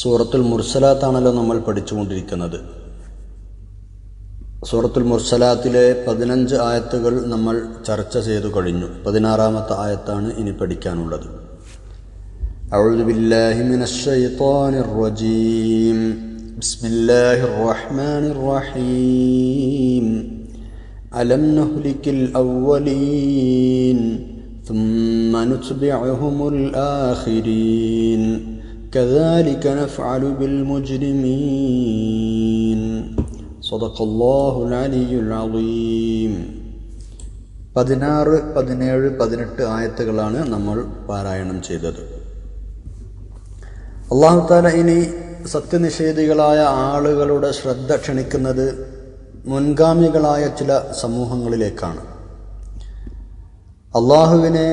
സൂറത്തുൽ മുർസലാത്താണല്ലോ നമ്മൾ പഠിച്ചുകൊണ്ടിരിക്കുന്നത് സൂറത്തുൽ മുർസലാത്തിലെ പതിനഞ്ച് ആയത്തുകൾ നമ്മൾ ചർച്ച ചെയ്തു കഴിഞ്ഞു പതിനാറാമത്തെ ആയത്താണ് ഇനി പഠിക്കാനുള്ളത് أعوذ بالله من الشيطان الرجيم بسم الله الرحمن الرحيم ألم نهلك الأولين ثم نتبعهم الآخرين كذلك نفعل بالمجرمين صدق الله العلي العظيم പതിനാറ് പതിനേഴ് പതിനെട്ട് ആയത്തുകളാണ് നമ്മൾ പാരായണം ചെയ്തത് അള്ളാഹു താല ഇനി സത്യനിഷേധികളായ ആളുകളുടെ ശ്രദ്ധ ക്ഷണിക്കുന്നത് മുൻഗാമികളായ ചില സമൂഹങ്ങളിലേക്കാണ് അള്ളാഹുവിനെ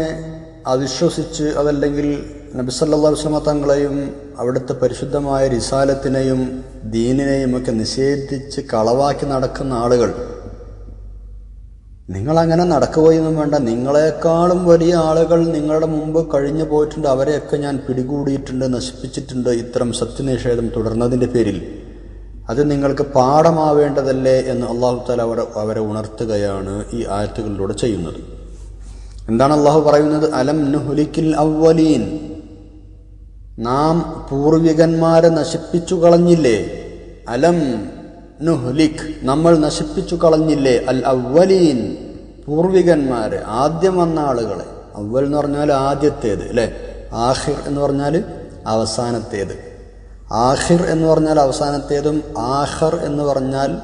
അവിശ്വസിച്ച് അതല്ലെങ്കിൽ നബിസല്ലാ വസ്ലമ തങ്ങളെയും അവിടുത്തെ പരിശുദ്ധമായ റിസാലത്തിനെയും ദീനിനെയും ഒക്കെ നിഷേധിച്ച് കളവാക്കി നടക്കുന്ന ആളുകൾ. നിങ്ങളങ്ങനെ നടക്കുകയൊന്നും വേണ്ട. നിങ്ങളെക്കാളും വലിയ ആളുകൾ നിങ്ങളുടെ മുമ്പ് കഴിഞ്ഞു പോയിട്ടുണ്ട്. അവരെയൊക്കെ ഞാൻ പിടികൂടിയിട്ടുണ്ട് നശിപ്പിച്ചിട്ടുണ്ട്. ഇത്തരം സത്യനിഷേധം തുടർന്നതിന്റെ പേരിൽ. അത് നിങ്ങൾക്ക് പാഠമാവേണ്ടതല്ലേ എന്ന് അള്ളാഹു താല അവരെ അവരെ ഉണർത്തുകയാണ് ഈ ആയത്തുകളിലൂടെ ചെയ്യുന്നത്. എന്താണ് അള്ളാഹു പറയുന്നത്? അലം നുഹുലിക്കിൽ അവലീൻ നാം പൂർവികന്മാരെ നശിപ്പിച്ചു കളഞ്ഞില്ലേ? അലം നുഹ്ലിഖ് നമ്മൾ നശിപ്പിച്ചു കളഞ്ഞില്ലേ? അൽ അവലീൻ പൂർവികന്മാരെ ആദ്യം വന്ന ആളുകളെ. അവൽ എന്ന് പറഞ്ഞാൽ ആദ്യത്തേത് അല്ലേ? ആഹിർ എന്ന് പറഞ്ഞാൽ അവസാനത്തേത്. ആഹിർ എന്ന് പറഞ്ഞാൽ അവസാനത്തേതും ആഹർ എന്ന് പറഞ്ഞാൽ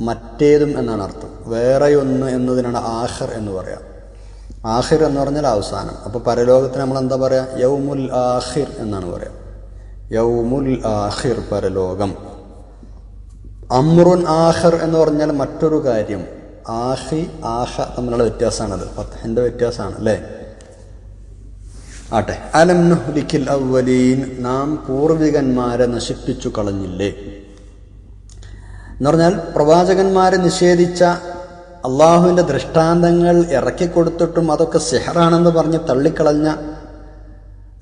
മറ്റേതും എന്നാണ് അർത്ഥം. വേറെയൊന്ന് എന്നതിനാണ് ആഹർ എന്ന് പറയാം. ആഹിർ എന്ന് പറഞ്ഞാൽ അവസാനം. അപ്പോൾ പരലോകത്തിന് നമ്മൾ എന്താ പറയുക യൗമുൽ ആഹിർ എന്നാണ് പറയുക യൗമുൽ ആഹിർ പരലോകം. അമ്രുൻ ആഹർ എന്ന് പറഞ്ഞാൽ മറ്റൊരു കാര്യം. ആഹി ആഹ തമ്മിലുള്ള വ്യത്യാസമാണത്. പത്തന്റെ വ്യത്യാസമാണ് അല്ലേ? ആട്ടെ. അലം നുഹ്ലിക്കിൽ അവലീൻ നാം പൂർവികന്മാരെ നശിപ്പിച്ചു കളഞ്ഞില്ലേ? എന്ന് പറഞ്ഞാൽ പ്രവാചകന്മാരെ നിഷേധിച്ച അള്ളാഹുവിന്റെ ദൃഷ്ടാന്തങ്ങൾ ഇറക്കിക്കൊടുത്തിട്ടും അതൊക്കെ സെഹറാണെന്ന് പറഞ്ഞ് തള്ളിക്കളഞ്ഞ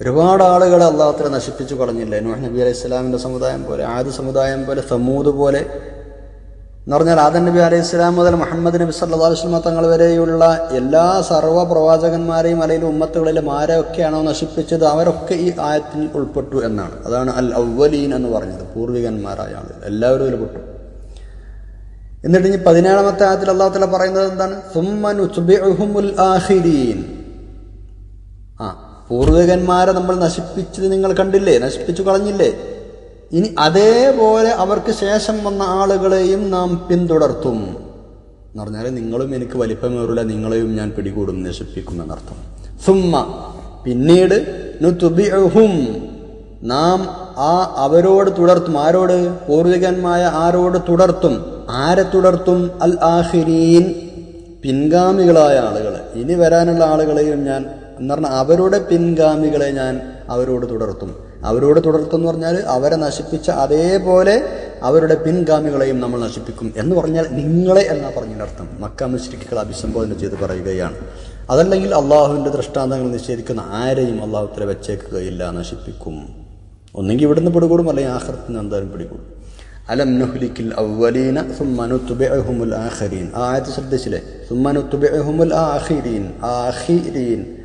ഒരുപാട് ആളുകളെ അള്ളാഹത്തിനെ നശിപ്പിച്ചു കളഞ്ഞില്ലേ? നൂഹ് നബി അലൈഹി സ്വലാമിന്റെ സമുദായം പോലെ ആദ്യ സമുദായം പോലെ സമൂദ് പോലെ. എന്ന് പറഞ്ഞാൽ ആദൻ നബി അലൈഹി സ്വലാം മുതൽ മുഹമ്മദ് നബി സല്ലാ വസ്ലമ തങ്ങൾ വരെയുള്ള എല്ലാ സർവ പ്രവാചകന്മാരെയും അല്ലെങ്കിൽ ഉമ്മത്തുകളിലും ആരൊക്കെയാണോ നശിപ്പിച്ചത് അവരൊക്കെ ഈ ആയത്തിൽ ഉൾപ്പെട്ടു എന്നാണ്. അതാണ് അൽ അവലീൻ എന്ന് പറഞ്ഞത് പൂർവികന്മാരായ ആളുകൾ. എല്ലാവരും ഇതിൽ പെട്ടു. എന്നിട്ട് ഇനി പതിനേഴാമത്തെ ആയത്തിൽ അള്ളാഹുത്തല പറയുന്നത് എന്താണ്? ആ പൂർവികന്മാരെ നമ്മൾ നശിപ്പിച്ചത് നിങ്ങൾ കണ്ടില്ലേ? നശിപ്പിച്ചു കളഞ്ഞില്ലേ? ഇനി അതേപോലെ അവർക്ക് ശേഷം വന്ന ആളുകളെയും നാം പിന്തുടർത്തും. എന്ന് പറഞ്ഞാൽ നിങ്ങളും എനിക്ക് വലിപ്പമേറില്ല നിങ്ങളെയും ഞാൻ പിടികൂടും നശിപ്പിക്കും എന്നർത്ഥം. സുമ്മ പിന്നീട് നാം ആ അവരോട് തുടർത്തും. ആരോട്? പൂർവികന്മായ ആരോട് തുടർത്തും. ആരെ തുടർത്തും? അൽ ആഹിരീൻ പിൻഗാമികളായ ആളുകൾ ഇനി വരാനുള്ള ആളുകളെയും ഞാൻ എന്ന് പറഞ്ഞാൽ അവരുടെ പിൻഗാമികളെ ഞാൻ അവരോട് തുടർത്തും. അവരോട് തുടർത്തെന്ന് പറഞ്ഞാൽ അവരെ നശിപ്പിച്ച അതേപോലെ അവരുടെ പിൻഗാമികളെയും നമ്മൾ നശിപ്പിക്കും എന്ന് പറഞ്ഞാൽ നിങ്ങളെ എന്നാ പറഞ്ഞതിനർത്ഥം മക്ക മുസ്ലിക്കുകൾ അഭിസംബോധന ചെയ്ത് പറയുകയാണ്. അതല്ലെങ്കിൽ അള്ളാഹുവിന്റെ ദൃഷ്ടാന്തങ്ങൾ നിഷേധിക്കുന്ന ആരെയും അള്ളാഹുത്തിലെ വെച്ചേക്കുകയില്ല നശിപ്പിക്കും. ഒന്നെങ്കിൽ ഇവിടുന്ന് പിടികൂടും അല്ലെങ്കിൽ ആഹ്റത്തിൽ നിന്ന് എന്തായാലും പിടികൂടും. അലം നുഹ്ലിക്കിൽ അവലീന സുമ്മനുത്തുബിഅഹുമുൽ ആഖരീൻ. ആ ആയത്ത് ശ്രദ്ധിച്ചില്ലേ? സുമ്മനുത്തുബിഅഹുമുൽ ആഖിരീൻ. ആഖിരീൻ.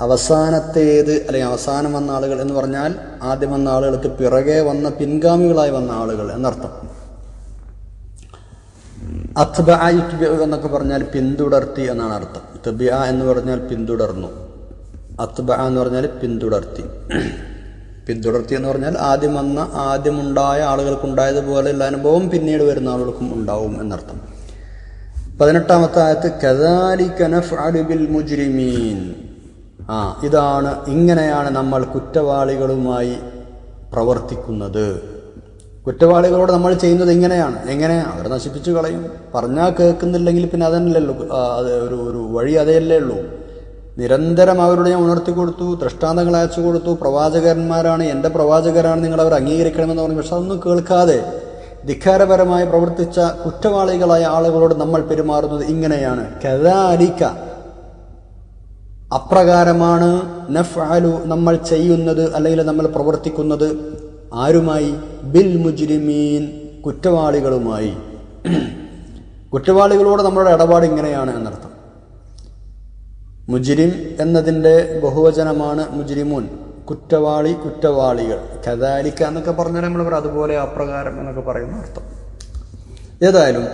അവസാനത്തേത് അല്ലെങ്കിൽ അവസാനം വന്ന ആളുകൾ എന്ന് പറഞ്ഞാൽ ആദ്യം വന്ന ആളുകൾക്ക് പിറകെ വന്ന പിൻഗാമികളായി വന്ന ആളുകൾ എന്നർത്ഥം. അത്ബ എന്നൊക്കെ പറഞ്ഞാൽ പിന്തുടർത്തി എന്നാണ് അർത്ഥം. തബിയ എന്ന് പറഞ്ഞാൽ പിന്തുടർന്നു. അത്ബ എന്ന് പറഞ്ഞാൽ പിന്തുടർത്തി. പിന്തുടർത്തി എന്ന് പറഞ്ഞാൽ ആദ്യം വന്ന ആദ്യമുണ്ടായ ആളുകൾക്കുണ്ടായതുപോലെയുള്ള അനുഭവം പിന്നീട് വരുന്ന ആളുകൾക്കും ഉണ്ടാവും എന്നർത്ഥം. പതിനെട്ടാമത്തെ ആയത്ത് കദാലിക നഫ്അലു ബിൽ മുജ്രിമീൻ. ആ ഇതാണ് ഇങ്ങനെയാണ് നമ്മൾ കുറ്റവാളികളുമായി പ്രവർത്തിക്കുന്നത്. കുറ്റവാളികളോട് നമ്മൾ ചെയ്യുന്നത് ഇങ്ങനെയാണ്. എങ്ങനെ? അവരെ നശിപ്പിച്ചു കളയും. പറഞ്ഞാൽ കേൾക്കുന്നില്ലെങ്കിൽ പിന്നെ അതല്ലല്ലോ അത് ഒരു ഒരു വഴി അതല്ലേ ഉള്ളൂ. നിരന്തരം അവരോട് ഞാൻ ഉണർത്തി കൊടുത്തു ദൃഷ്ടാന്തങ്ങൾ അയച്ചു കൊടുത്തു. പ്രവാചകന്മാരാണ് എന്റെ പ്രവാചകരാണ് നിങ്ങൾ അവർ അംഗീകരിക്കണമെന്ന് പറഞ്ഞു. പക്ഷെ അതൊന്നും കേൾക്കാതെ ധിക്കാരപരമായി പ്രവർത്തിച്ച കുറ്റവാളികളായ ആളുകളോട് നമ്മൾ പെരുമാറുന്നത് ഇങ്ങനെയാണ്. കഥാലിക്ക അപ്രകാരമാണ് നഫ്അലു നമ്മൾ ചെയ്യുന്നത് അല്ലെങ്കിൽ നമ്മൾ പ്രവർത്തിക്കുന്നത് ആരുമായി? ബിൽ മുജ്രിമീൻ കുറ്റവാളികളുമായി. കുറ്റവാളികളോട് നമ്മളുടെ ഇടപാട് ഇങ്ങനെയാണ് എന്നർത്ഥം. മുജിരിം എന്നതിന്റെ ബഹുവചനമാണ് മുജിരിമുൻ. കുറ്റവാളി കുറ്റവാളികൾ. കഥാലിക്ക എന്നൊക്കെ പറഞ്ഞാൽ നമ്മൾ പറയും. അതുപോലെ അപ്രകാരം എന്നൊക്കെ പറയുന്ന അർത്ഥം. ഏതായാലും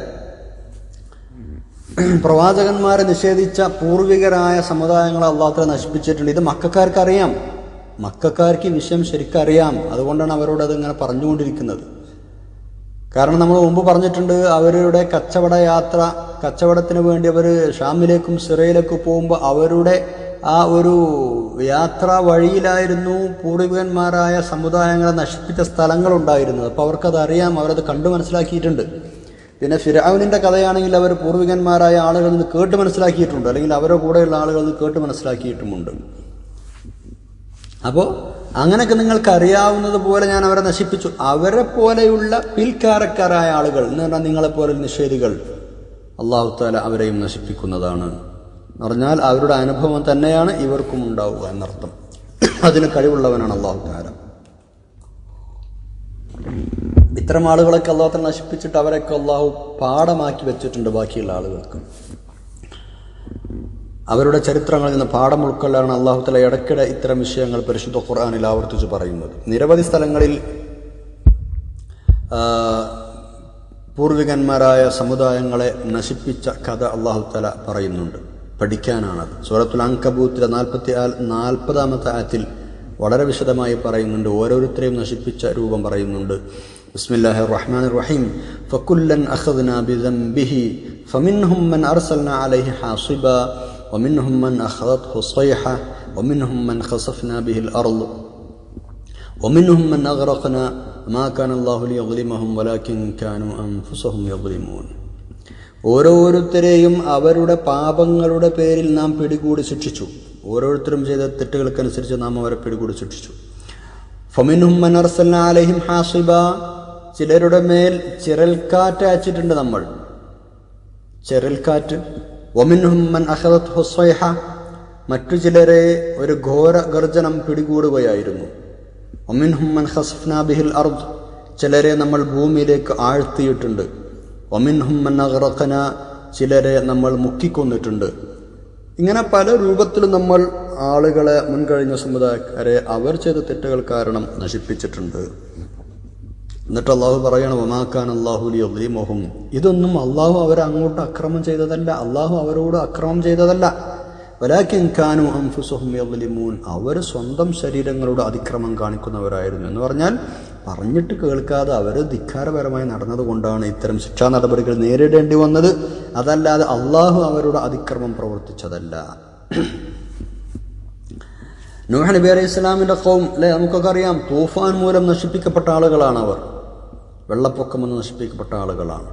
പ്രവാചകന്മാരെ നിഷേധിച്ച പൂർവികരായ സമുദായങ്ങളെ അള്ളാഹുത്തല നശിപ്പിച്ചിട്ടുണ്ട്. ഇത് മക്കാർക്ക് അറിയാം മക്കാർക്ക് വിഷയം ശരിക്കും അറിയാം അതുകൊണ്ടാണ് അവരോട് അതിങ്ങനെ പറഞ്ഞുകൊണ്ടിരിക്കുന്നത്. കാരണം നമ്മൾ മുമ്പ് പറഞ്ഞിട്ടുണ്ട് അവരുടെ കച്ചവട യാത്ര കച്ചവടത്തിന് വേണ്ടി അവർ ഷാമിലേക്കും സിറയിലേക്കും പോകുമ്പോൾ അവരുടെ ആ ഒരു യാത്രാ വഴിയിലായിരുന്നു പൂർവികന്മാരായ സമുദായങ്ങളെ നശിപ്പിച്ച സ്ഥലങ്ങളുണ്ടായിരുന്നത്. അപ്പോൾ അവർക്കത് അറിയാം അവരത് കണ്ടു മനസ്സിലാക്കിയിട്ടുണ്ട്. പിന്നെ ഫിരാവിനിന്റെ കഥയാണെങ്കിൽ അവർ പൂർവികന്മാരായ ആളുകളിൽ നിന്ന് കേട്ട് മനസ്സിലാക്കിയിട്ടുണ്ട്. അല്ലെങ്കിൽ അവരുടെ കൂടെയുള്ള ആളുകളിൽ നിന്ന് കേട്ട് മനസ്സിലാക്കിയിട്ടുമുണ്ട്. അപ്പോൾ അങ്ങനെയൊക്കെ നിങ്ങൾക്ക് അറിയാവുന്നത് പോലെ ഞാൻ അവരെ നശിപ്പിച്ചു. അവരെ പോലെയുള്ള പിൽക്കാരക്കാരായ ആളുകൾ എന്ന് പറഞ്ഞാൽ നിങ്ങളെപ്പോലെ നിഷേധികൾ അള്ളാഹു താല അവരെയും നശിപ്പിക്കുന്നതാണ്. പറഞ്ഞാൽ അവരുടെ അനുഭവം തന്നെയാണ് ഇവർക്കും ഉണ്ടാവുക എന്നർത്ഥം. അതിന് കഴിവുള്ളവനാണ് അള്ളാഹു താല ഇത്തരം ആളുകളൊക്കെ അള്ളാഹു നശിപ്പിച്ചിട്ട് അവരൊക്കെ അള്ളാഹു പാഠമാക്കി വെച്ചിട്ടുണ്ട് ബാക്കിയുള്ള ആളുകൾക്ക്. അവരുടെ ചരിത്രങ്ങളിൽ നിന്ന് പാഠം ഉൾക്കൊള്ളാണ് അള്ളാഹു തല ഇടയ്ക്കിടെ ഇത്തരം വിഷയങ്ങൾ പരിശുദ്ധ ഖുർആാനിൽ ആവർത്തിച്ച് പറയുന്നത്. നിരവധി സ്ഥലങ്ങളിൽ പൂർവികന്മാരായ സമുദായങ്ങളെ നശിപ്പിച്ച കഥ അള്ളാഹു തല പറയുന്നുണ്ട് പഠിക്കാനാണത് സൂറത്തുൽ അങ്കബൂത്തിലെ നാൽപ്പത്തി നാൽപ്പതാമത്തെ ആയത്തിൽ വളരെ വിശദമായി പറയുന്നുണ്ട് ഓരോരുത്തരെയും നശിപ്പിച്ച രൂപം പറയുന്നുണ്ട് ബിസ്മില്ലാഹി റഹ്മാൻ റഹീം ഫക്കുല്ലൻ അഖദ്ന ബിദംബിഹി فمنهم من أرسلنا عليه حاصبا ومنهم من أخذته الصيحة ومنهم من خسفنا به الأرض ومنهم من أغرقنا ഓരോരുത്തരെയും അവരുടെ പാപങ്ങളുടെ പേരിൽ നാം പിടികൂടി ശിക്ഷിച്ചു. ഓരോരുത്തരും ചെയ്ത തെറ്റുകൾക്കനുസരിച്ച് നാം അവരെ പിടികൂടി ശിക്ഷിച്ചു. ഫമിനും അലഹിം ഹാസിബ. ചിലരുടെ മേൽ ചിരൽക്കാറ്റ് അയച്ചിട്ടുണ്ട് നമ്മൾ. ചിരൽക്കാറ്റ് ഒമിൻഹുമ്മൻ അഹദത് ഹുസൈഹ മറ്റു ചിലരെ ഒരു ഘോര ഗർജനം പിടികൂടുകയായിരുന്നു. ഒമിൻഹും മൻ ഹസ്ഫ്ന ബിഹിൽ അർദ് ചിലരെ നമ്മൾ ഭൂമിയിലേക്ക് ആഴ്ത്തിയിട്ടുണ്ട്. ഒമിൻഹും മൻ അഹ്റഖന ചിലരെ നമ്മൾ മുക്കിക്കൊന്നിട്ടുണ്ട്. ഇങ്ങനെ പല രൂപത്തിലും നമ്മൾ ആളുകളെ മുൻകഴിഞ്ഞ സമുദായക്കാരെ അവർ ചെയ്ത തെറ്റുകൾ കാരണം നശിപ്പിച്ചിട്ടുണ്ട്. എന്നിട്ട് അള്ളാഹു പറയണം ഒമാക്കാൻ അള്ളാഹുലി അള്ളീമോഹും ഇതൊന്നും അള്ളാഹു അവരെ അങ്ങോട്ട് അക്രമം ചെയ്തതല്ല. അള്ളാഹു അവരോട് അക്രമം ചെയ്തതല്ല. വലാക്കിൻ അംഫുസുഹും യദ്ലിമൂൻ. അവർ സ്വന്തം ശരീരങ്ങളോട് അതിക്രമം കാണിക്കുന്നവരായിരുന്നു എന്ന് പറഞ്ഞാൽ പറഞ്ഞിട്ട് കേൾക്കാതെ അവർ ധിക്കാരപരമായി നടന്നതുകൊണ്ടാണ് ഇത്തരം ശിക്ഷാ നടപടികൾ നേരിടേണ്ടി വന്നത്. അതല്ലാതെ അള്ളാഹു അവരുടെ അതിക്രമം പ്രവർത്തിച്ചതല്ല. നൂഹ് നബി അലൈഹി ഇസ്ലാമിന്റെ ഫോം അല്ലെ? നമുക്കൊക്കെ അറിയാം തൂഫാൻ മൂലം നശിപ്പിക്കപ്പെട്ട ആളുകളാണ് അവർ. വെള്ളപ്പൊക്കം എന്ന് നശിപ്പിക്കപ്പെട്ട ആളുകളാണ്.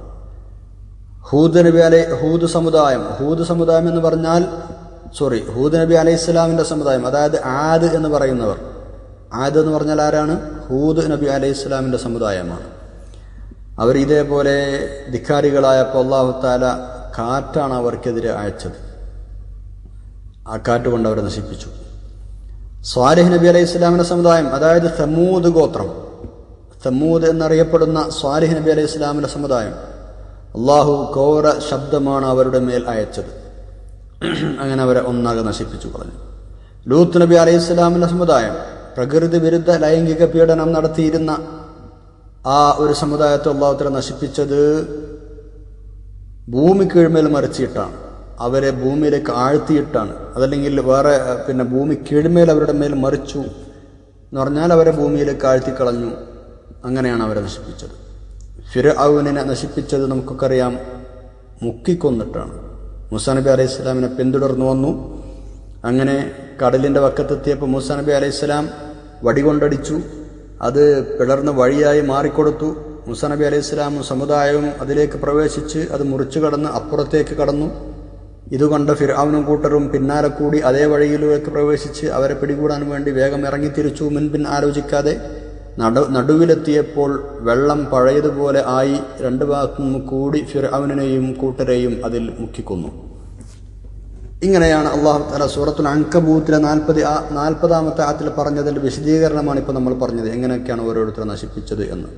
ഹൂദ് നബി അലൈ ഹൂദ് സമുദായം. ഹൂദ് സമുദായം എന്ന് പറഞ്ഞാൽ സോറി ഹൂദ് നബി അലൈഹി ഇസ്ലാമിന്റെ സമുദായം അതായത് ആദ് എന്ന് പറയുന്നവർ. ആദ് എന്ന് പറഞ്ഞാൽ ആരാണ്? ഹൂദ് നബി അലൈഹി ഇസ്ലാമിന്റെ സമുദായമാണ്. അവർ ഇതേപോലെ ധിക്കാരികളായപ്പോൾ അള്ളാഹു താല കാറ്റാണ് അവർക്കെതിരെ അയച്ചത്. ആ കാറ്റ് കൊണ്ട് അവരെ നശിപ്പിച്ചു. സ്വാലിഹ് നബി അലൈഹി ഇസ്ലാമിന്റെ സമുദായം അതായത് തമൂദ് ഗോത്രം. തമൂദ് എന്നറിയപ്പെടുന്ന സ്വാലിഹ് നബി അലൈഹി ഇസ്ലാമിന്റെ സമുദായം അള്ളാഹു ഘോര ശബ്ദമാണ് അവരുടെ മേൽ അയച്ചത്. അങ്ങനെ അവരെ ഒന്നാകെ നശിപ്പിച്ചു കളഞ്ഞു. ലൂത്ത് നബി അലൈഹി സ്വലാമിന്റെ സമുദായം പ്രകൃതി വിരുദ്ധ ലൈംഗിക പീഡനം നടത്തിയിരുന്ന ആ ഒരു സമുദായത്തെ അള്ളാഹുത്തല നശിപ്പിച്ചത് ഭൂമി കീഴ്മേൽ മറിച്ചിട്ടാണ്. അവരെ ഭൂമിയിലേക്ക് ആഴ്ത്തിയിട്ടാണ്. അതല്ലെങ്കിൽ വേറെ പിന്നെ ഭൂമി കീഴ്മേൽ അവരുടെ മേൽ മറിച്ചു എന്ന് പറഞ്ഞാൽ അവരെ ഭൂമിയിലേക്ക് ആഴ്ത്തിക്കളഞ്ഞു. അങ്ങനെയാണ് അവരെ നശിപ്പിച്ചത്. ഫിർ ഔനിനെ നശിപ്പിച്ചത് നമുക്കൊക്കെ അറിയാം. മുക്കിക്കൊന്നിട്ടാണ്. മുസാ നബി അലൈഹി സ്വലാമിനെ പിന്തുടർന്നു വന്നു. അങ്ങനെ കടലിന്റെ വക്കത്തെത്തിയപ്പോൾ മൂസാ നബി അലൈഹി സ്വലാം വടികൊണ്ടടിച്ചു അത് പിളർന്ന് വഴിയായി മാറിക്കൊടുത്തു. മൂസാ നബി അലൈഹി സ്വലാമും സമുദായവും അതിലേക്ക് പ്രവേശിച്ച് അത് മുറിച്ചു കടന്ന് അപ്പുറത്തേക്ക് കടന്നു. ഇതുകൊണ്ട് ഫിർആാവിനും കൂട്ടരും പിന്നാലെ കൂടി അതേ വഴിയിലേക്ക് പ്രവേശിച്ച് അവരെ പിടികൂടാൻ വേണ്ടി വേഗം ഇറങ്ങി തിരിച്ചു മുൻപിൻ ആലോചിക്കാതെ നടു നടുവിലെത്തിയപ്പോൾ വെള്ളം പഴയതുപോലെ ആയി രണ്ട് ഭാഗത്തു കൂടി ഫിർആവനെയും കൂട്ടരെയും അതിൽ മുക്കിക്കൊന്നു. ഇങ്ങനെയാണ് അള്ളാഹു തല സൂറത്തുൽ അങ്കബൂത്തിലെ നാൽപ്പത് ആ നാൽപ്പതാമത്തെ ആത്തിൽ പറഞ്ഞതിന്റെ വിശദീകരണമാണ് ഇപ്പോൾ നമ്മൾ പറഞ്ഞത്. എങ്ങനെയൊക്കെയാണ് ഓരോരുത്തരെ നശിപ്പിച്ചത് എന്ന്.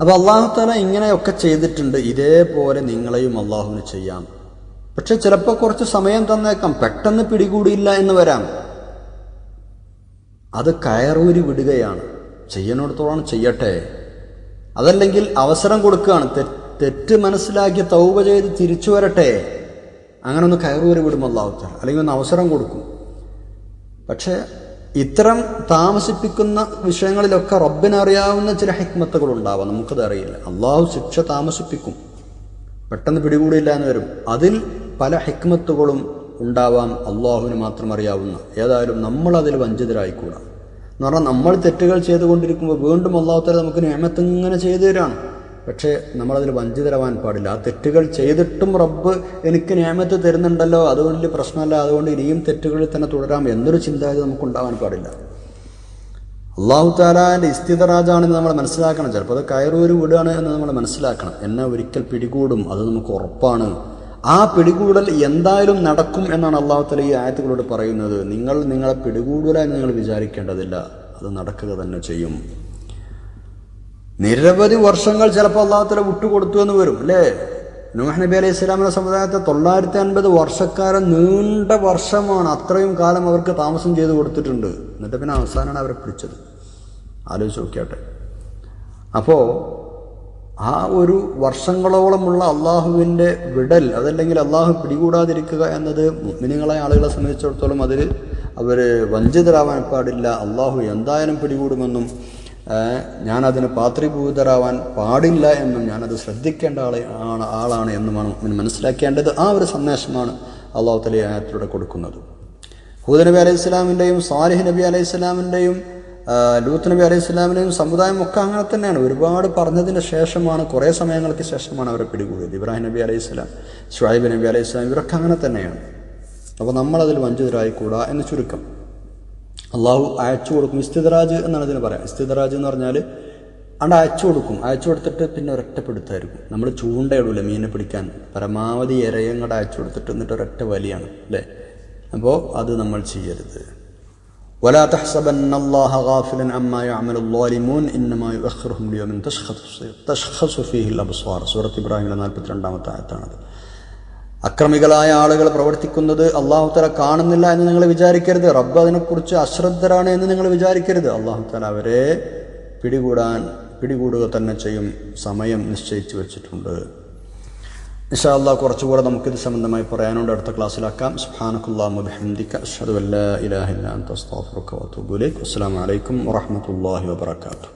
അപ്പോൾ അള്ളാഹു തല ഇങ്ങനെയൊക്കെ ചെയ്തിട്ടുണ്ട്. ഇതേപോലെ നിങ്ങളെയും അള്ളാഹുവിന് ചെയ്യാം. പക്ഷെ ചിലപ്പോൾ കുറച്ച് സമയം തന്നേക്കാം. പെട്ടെന്ന് പിടികൂടിയില്ല എന്ന് വരാം. അത് കയറൂരി വിടുകയാണ്. ചെയ്യണോടത്തോളം ചെയ്യട്ടെ. അതല്ലെങ്കിൽ അവസരം കൊടുക്കുകയാണ്. തെറ്റ് മനസ്സിലാക്കി തൗബ ചെയ്ത് തിരിച്ചു വരട്ടെ. അങ്ങനെ ഒന്ന് കയറൂരി വിടും അള്ളാഹു താല അല്ലെങ്കിൽ ഒന്ന് അവസരം കൊടുക്കും. പക്ഷേ ഇത്തരം താമസിപ്പിക്കുന്ന വിഷയങ്ങളിലൊക്കെ റബ്ബിനറിയാവുന്ന ചില ഹിക്മത്തുകൾ ഉണ്ടാവാം. നമുക്കത് അറിയില്ല. അള്ളാഹു ശിക്ഷ താമസിപ്പിക്കും. പെട്ടെന്ന് പിടികൂടിയില്ല എന്ന് വരും. അതിൽ പല ഹിക്മത്തുകളും ഉണ്ടാവാം അള്ളാഹുവിന് മാത്രം അറിയാവുന്ന. ഏതായാലും നമ്മൾ അതിൽ വഞ്ചിതരായിക്കൂടാ. എന്ന് പറഞ്ഞാൽ നമ്മൾ തെറ്റുകൾ ചെയ്തുകൊണ്ടിരിക്കുമ്പോൾ വീണ്ടും അള്ളാഹുത്തല നമുക്ക് നിയമത്ത് ഇങ്ങനെ ചെയ്തു തരാണ്. പക്ഷേ നമ്മളതിൽ വഞ്ചിതരവാൻ പാടില്ല. ആ തെറ്റുകൾ ചെയ്തിട്ടും റബ്ബ് എനിക്ക് നിയമത്ത് തരുന്നുണ്ടല്ലോ അതുകൊണ്ട് പ്രശ്നമല്ല അതുകൊണ്ട് ഇനിയും തെറ്റുകളിൽ തന്നെ തുടരാം എന്നൊരു ചിന്താഗതി നമുക്ക് ഉണ്ടാവാൻ പാടില്ല. അള്ളാഹു താലാന്റെ ഇസ്തിതറാജാണെന്ന് നമ്മൾ മനസ്സിലാക്കണം. ചിലപ്പോൾ അത് കയറൂര് വിടുകയാണ് എന്ന് നമ്മൾ മനസ്സിലാക്കണം. എന്നെ ഒരിക്കൽ പിടികൂടും അത് നമുക്ക് ഉറപ്പാണ്. ആ പിടികൂടൽ എന്തായാലും നടക്കും എന്നാണ് അള്ളാഹു താല ഈ ആയത്തുകളോട് പറയുന്നത്. നിങ്ങൾ നിങ്ങളെ പിടികൂടുക എന്ന് നിങ്ങൾ വിചാരിക്കേണ്ടതില്ല. അത് നടക്കുക തന്നെ ചെയ്യും. നിരവധി വർഷങ്ങൾ ചിലപ്പോൾ അള്ളാഹുത്തല വിട്ടുകൊടുത്തു എന്ന് വരും അല്ലേ? നൂഹ് നബി അലൈഹി സ്വലാമിന്റെ സമുദായത്തെ തൊള്ളായിരത്തി അൻപത് വർഷക്കാരൻ നീണ്ട വർഷമാണ് അത്രയും കാലം അവർക്ക് താമസം ചെയ്ത് കൊടുത്തിട്ടുണ്ട്. എന്നിട്ട് പിന്നെ അവസാനമാണ് അവരെ പിടിച്ചത്. ആലോചിച്ച് നോക്കിയാട്ടെ. അപ്പോൾ ആ ഒരു വർഷങ്ങളോളമുള്ള അള്ളാഹുവിന്റെ വിടൽ അതല്ലെങ്കിൽ അള്ളാഹു പിടികൂടാതിരിക്കുക എന്നത് മുഗ്മിനികളായ ആളുകളെ സംബന്ധിച്ചിടത്തോളം അതിൽ അവർ വഞ്ചിതരാവാൻ പാടില്ല. അള്ളാഹു എന്തായാലും പിടികൂടുമെന്നും ഞാനതിന് പാത്രീഭൂതരാവാൻ പാടില്ല എന്നും ഞാനത് ശ്രദ്ധിക്കേണ്ട ആളെ ആണ് ആളാണ് എന്നുമാണ് മുഅ്മിൻ മനസ്സിലാക്കേണ്ടത്. ആ ഒരു സന്ദേശമാണ് അള്ളാഹു തലി ആയത്തിലൂടെ കൊടുക്കുന്നത്. ഹൂദ് നബി അലൈഹി സ്വലാമിന്റെയും സാലിഹ് നബി അലൈഹി സ്വലാമിന്റെയും ലൂത്ത് നബി അലൈഹി സ്വലാമിന്റെയും സമുദായം ഒക്കെ അങ്ങനെ തന്നെയാണ്. ഒരുപാട് പറഞ്ഞതിന് ശേഷമാണ് കുറേ സമയങ്ങൾക്ക് ശേഷമാണ് അവരെ പിടികൂടിയത്. ഇബ്രാഹിം നബി അലൈഹി സ്വലാം ഷുഹൈബ് നബി അലൈഹി സ്വലാം ഇവരൊക്കെ അങ്ങനെ തന്നെയാണ്. അപ്പോൾ നമ്മളതിൽ വഞ്ചിതരായിക്കൂടാ എന്ന് ചുരുക്കം. അള്ളാഹു അയച്ചു കൊടുക്കും ഇസ്തിദറാജ് എന്നാണ് ഇതിന് പറയാം. ഇസ്തിദറാജ് എന്ന് പറഞ്ഞാൽ അവിടെ അയച്ചു കൊടുക്കും. അയച്ചു കൊടുത്തിട്ട് പിന്നെ ഒരൊറ്റപ്പെടുത്തായിരിക്കും. നമ്മൾ ചൂണ്ടയിടൂല മീനെ പിടിക്കാൻ. പരമാവധി ഇരയും കൂടെ അയച്ചു കൊടുത്തിട്ട് എന്നിട്ട് ഒരൊറ്റ വലിയാണ്. അല്ലേ? അപ്പോൾ അത് നമ്മൾ ചെയ്യരുത്. ولا تحسبن الله غافلا عما يعمل الظالمون انما يؤخرهم ليوم تشخص تشخص فيه الابصار സൂറത്ത് ഇബ്രാഹിമിലെ നാൽപ്പത്തിരണ്ടാമത്തെ ആയത്താണത് അക്രമികളായ ആളുകൾ പ്രവർത്തിക്കുന്നത് അള്ളാഹു തല കാണുന്നില്ല എന്ന് നിങ്ങൾ വിചാരിക്കരുത് റബ്ബ് അതിനെക്കുറിച്ച് അശ്രദ്ധരാണ് എന്ന് നിങ്ങൾ വിചാരിക്കരുത് അള്ളാഹു തല അവരെ പിടികൂടാൻ പിടികൂടുക തന്നെ ചെയ്യും സമയം നിശ്ചയിച്ചു വെച്ചിട്ടുണ്ട് ഇൻഷാ അള്ളാഹ് കുറച്ചുകൂടെ നമുക്കിത് സംബന്ധമായി പറയാനുണ്ട് അടുത്ത ക്ലാസ്സിലാക്കാം സുബ്ഹാനക്കുല്ലാഹു ബിഹംദിക അഷ്ഹദു അല്ലാ ഇലാഹ ഇല്ല അൻത അസ്തഗ്ഫിറുക വഅതൂബു ഇലൈക് അസ്സലാമു അലൈക്കും വറഹ്മത്തുള്ളാഹി വബറകാതുഹു